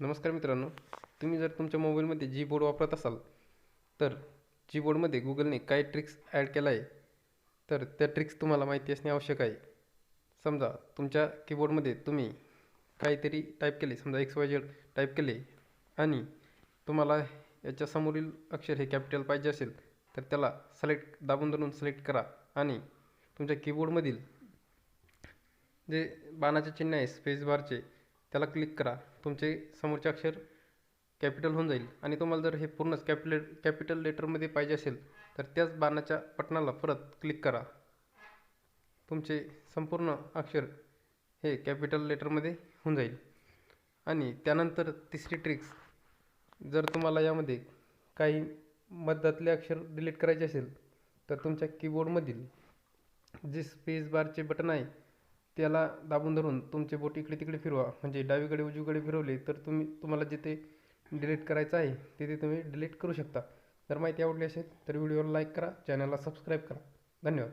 नमस्कार मित्रांनो तुम्ही जर तुमच्या मोबाईलमध्ये जी बोर्ड वापरत असाल तर जी बोर्डमध्ये गुगलने काय ट्रिक्स ॲड केला आहे तर त्या ट्रिक्स तुम्हाला माहिती असणे आवश्यक आहे. समजा तुमच्या कीबोर्डमध्ये तुम्ही काहीतरी टाईप केले समजा एक्स वाय झेड टाईप केले आणि तुम्हाला याच्या समोरील अक्षर हे कॅपिटल पाहिजे असेल तर त्याला सिलेक्ट दाबून धरून सिलेक्ट करा. आणि तुमच्या कीबोर्डमधील जे बाणाचे चिन्ह आहे स्पेस बारचे त्याला क्लिक करा. तुमचे समोरचे अक्षर कॅपिटल होऊन जाईल. आणि तुम्हाला जर हे पूर्णच कॅपिटल कॅपिटल लेटरमध्ये पाहिजे असेल तर त्याच बाणाच्या बटनाला परत क्लिक करा. तुमचे संपूर्ण अक्षर हे कॅपिटल लेटरमध्ये होऊन जाईल. आणि त्यानंतर तिसरी ट्रिक्स जर तुम्हाला यामध्ये काही मध्यातले अक्षर डिलीट करायचे असेल तर तुमच्या कीबोर्डमधील जे स्पेस बारचे बटन आहे त्याला दाबून धरून तुमचे बोट इकडे तिकडे फिरवा. म्हणजे डावीकडे उजवीकडे फिरवले तर तुम्ही तुम्हाला जिथे डिलीट करायचं आहे तिथे तुम्ही डिलीट करू शकता. जर माहिती आवडली असेल तर व्हिडिओला लाईक करा चॅनलला सबस्क्राईब करा. धन्यवाद.